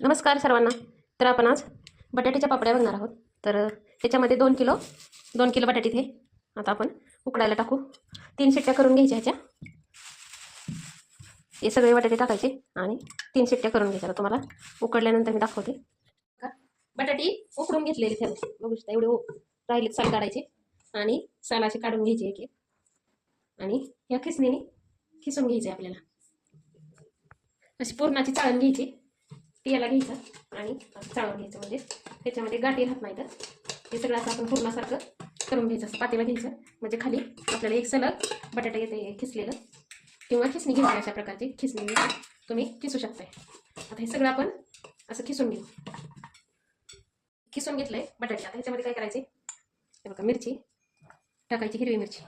नमस्कार सर्वांना. तर आपण आज बटाट्याच्या पापड्या बघणार आहोत. तर त्याच्यामध्ये दोन किलो दोन किलो बटाटे इथे. आता आपण उकडायला टाकू. तीन शिट्ट्या करून घ्यायच्या ह्याच्या. हे सगळे बटाटे टाकायचे आणि तीन शिट्ट्या करून घ्यायच्या. आता तुम्हाला उकडल्यानंतर मी दाखवते. का बटाटी उकडून घेतलेली त्या बघू शकता एवढे उ- राहिले साल काढायचे. आणि सालाचे काढून घ्यायचे एक एक. आणि ह्या खिसणीने खिसून घ्यायचे आपल्याला. अशी पूर्णाची चाळण घ्यायची. याला घ्यायचं आणि चाळून घ्यायचं म्हणजे त्याच्यामध्ये गाठी राहत नाही तर हे सगळं असं आपण पूर्णासारखं करून घ्यायचं असं पातेला घ्यायचं. म्हणजे खाली आपल्याला एक सलग बटाटा येते खिसलेलं. किंवा खिसणी घ्यायची अशा प्रकारची खिसणी तुम्ही खिसू शकताय. आता हे सगळं आपण असं खिसून घेऊ. खिसून घेतलंय बटाटे. आता ह्याच्यामध्ये काय करायचे हे बघा मिरची टाकायची हिरवी मिरची.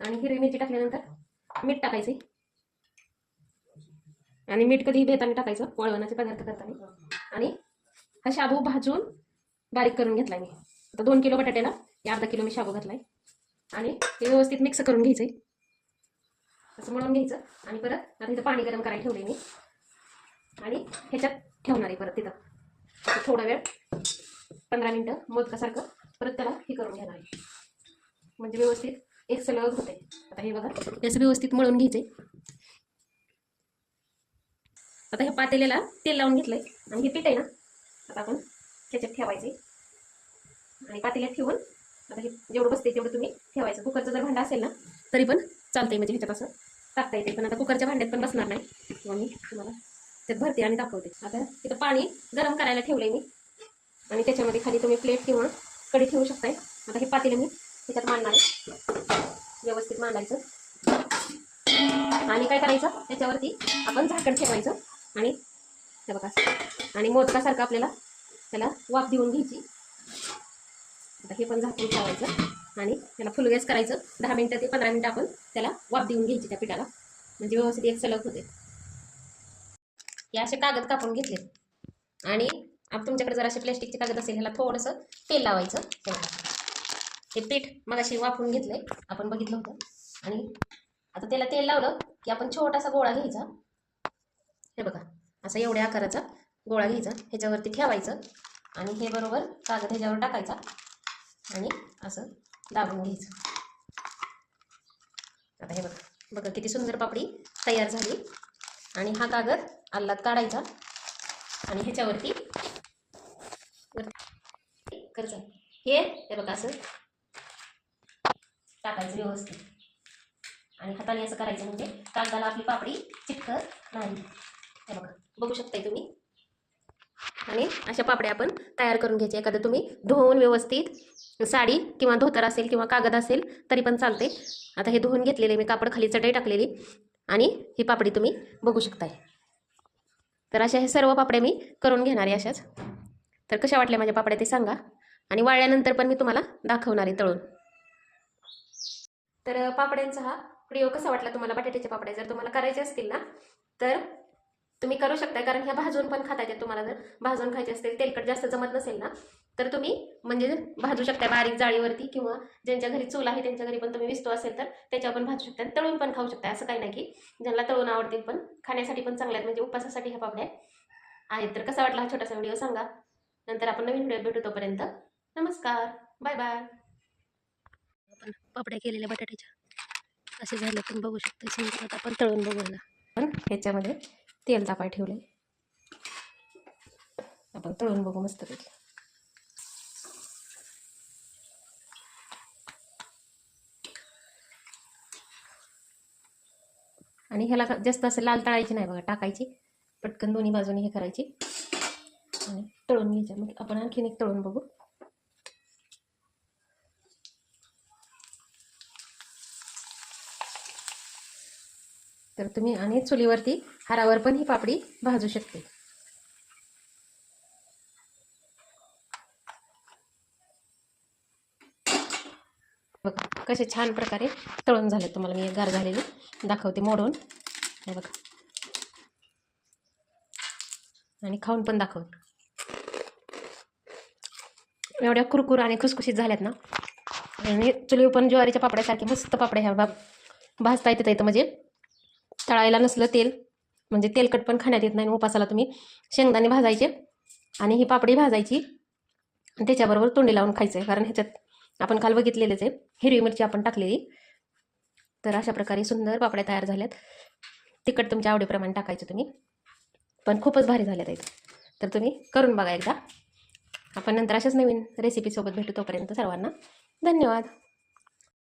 आणि हिरवी मिरची टाकल्यानंतर मीठ टाकायचे आणि मीठ कधी देताना टाकायचं वळवण्याचे पदार्थ करताना. आणि हा शाबू भाजून बारीक करून घेतलाय मी. आता दोन किलो बटाट्याला हे अर्धा किलो मी शाबू घातलाय. आणि हे व्यवस्थित मिक्स करून घ्यायचंय. असं मळून घ्यायचं. आणि परत आता इथं पाणी गरम करायला ठेवले मी. आणि ह्याच्यात ठेवणार आहे परत तिथं थोडा वेळ पंधरा मिनटं मोदकासारखं परत त्याला हे करून घेणार आहे. म्हणजे व्यवस्थित एक सलग होते आता हे बघा याचं व्यवस्थित मळून घ्यायचे आता ह्या पातेल्याला तेल लावून घेतलंय. आणि हे पीठ आहे ना आता आपण त्याच्यात ठेवायचे. आणि पातेल्यात ठेवून आता हे जेवढं बसते तेवढं तुम्ही ठेवायचं. कुकरचं जर भांडं असेल ना तरी पण चालतंय म्हणजे ह्याच्यात असं टाकता येते पण आता कुकरच्या भांड्यात पण बसणार नाही. म्हणून मी तुम्हाला त्यात भरते आणि दाखवते. आता तिथं पाणी गरम करायला ठेवलंय मी. आणि त्याच्यामध्ये खाली तुम्ही प्लेट किंवा कढी ठेवू शकताय. आता हे पातेलं मी त्याच्यात मांडणार आहे. व्यवस्थित मांडायचं. आणि काय करायचं? त्याच्यावरती आपण झाकण ठेवायचं आणि हे बघा असं. आणि मोदकासारखं आपल्याला त्याला वाफ देऊन घ्यायची. आता हे पण झाकून ठेवायचं आणि त्याला फुल गॅस करायचं. दहा मिनटं ते पंधरा मिनटं आपण त्याला वाफ देऊन घ्यायची त्या पिठाला. म्हणजे व्यवस्थित एक सलग होते. हे असे कागद कापून घेतले आणि आप तुमच्याकडे जर असे प्लॅस्टिकचे कागद असेल ह्याला थोडंसं तेल लावायचं. हे हे पीठ मग असे वाफून घेतले आपण बघितलं होतं. आणि आता त्याला तेल लावलं की आपण छोटासा गोळा घ्यायचा. हे बघा. असा एवढ्या आकाराचा गोळा घ्यायचा ह्याच्यावरती ठेवायचं आणि हे बरोबर कागद ह्याच्यावर टाकायचा आणि असं दाबून घ्यायचं. आता हे बघा बघा किती सुंदर पापडी तयार झाली. आणि हा कागद आल्लात काढायचा आणि ह्याच्यावरती वरती करायचं. हे हे बघा असं टाकायचं व्यवस्थित. आणि हाताने असं करायचं म्हणजे कागदाला आपली पापडी चिटकत नाही. हे बघा बघू शकताय तुम्ही? आणि अशा पापड्या आपण तयार करून घ्यायच्या एखादं तुम्ही धुवून व्यवस्थित साडी किंवा धोतर असेल किंवा कागद असेल तरी पण चालते आता हे धुवून घेतलेले मी कापड खाली चटई टाकलेली आणि ही पापडी तुम्ही बघू शकताय. तर अशा हे सर्व पापड्या मी करून घेणार आहे अशाच. तर कशा वाटल्या माझ्या पापड्या ते सांगा. आणि वाळल्यानंतर पण मी तुम्हाला दाखवणार आहे तळून. तर पापड्यांचा हा व्हिडिओ कसा वाटला तुम्हाला? बटाट्याचे पापड्या जर तुम्हाला करायचे असतील ना तर तुम्ही करू शकता कारण ह्या भाजून पण खाता येतात तुम्हाला जर भाजून खायचे असतील तेलकट जास्त जमत नसेल ना तर तुम्ही म्हणजे भाजू शकता बारीक जाळीवरती किंवा ज्यांच्या घरी चूल आहे त्यांच्या घरी पण तुम्ही विस्तो असेल तर त्याच्यावर पण भाजू शकता तळून पण खाऊ शकता असं काही नाही की ज्यांना तळून आवडतील पण खाण्यासाठी पण चांगल्या आहेत म्हणजे उपवासासाठी ह्या पापड्या आहेत. तर कसा वाटला हा छोटासा व्हिडिओ सांगा. नंतर आपण नवीन व्हिडिओ भेटू तोपर्यंत नमस्कार बाय बाय. आपण पापड्या केलेल्या बटाट्याच्या कसे झाले पण बघू शकतो सुंदर आपण तळून बघूया. पण ह्याच्यामध्ये तेल तापाय ठेवले आपण तळून बघू मस्त पैकी. आणि ह्याला जास्त असं लाल तळायची नाही बघा टाकायची. पटकन दोन्ही बाजूने हे करायची. आणि तळून घ्यायच्या मग आपण आणखीन एक तळून बघू. तर तुम्ही आणि चुलीवरती हारावर पण ही पापडी भाजू शकते. बघा कसे छान प्रकारे तळून झाले. तुम्हाला मी गार झालेली दाखवते मोडून. हे बघा. आणि खाऊन पण दाखवते. एवढ्या कुरकुर आणि खुसखुशीत झाल्यात ना. आणि चुलीवर पण ज्वारीच्या पापड्यासारखे मस्त पापड्या ह्या बा भाजता येते म्हणजे तळायला नसलं तेल म्हणजे तेलकट पण खाण्यात येत नाही उपासाला तुम्ही शेंगदाणे भाजायचे आणि ही पापडी भाजायची. आणि त्याच्याबरोबर तोंडी लावून खायचं आहे कारण ह्याच्यात आपण काल बघितलेलेच आहे हिरवी मिरची आपण टाकलेली. तर अशा प्रकारे सुंदर पापड्या तयार झाल्यात. तिखट तुमच्या आवडीप्रमाणे टाकायचं तुम्ही. पण खूपच भारी झाल्यात आहेत. तर तुम्ही करून बघा एकदा. आपण नंतर अशाच नवीन रेसिपीसोबत भेटू तोपर्यंत सर्वांना धन्यवाद.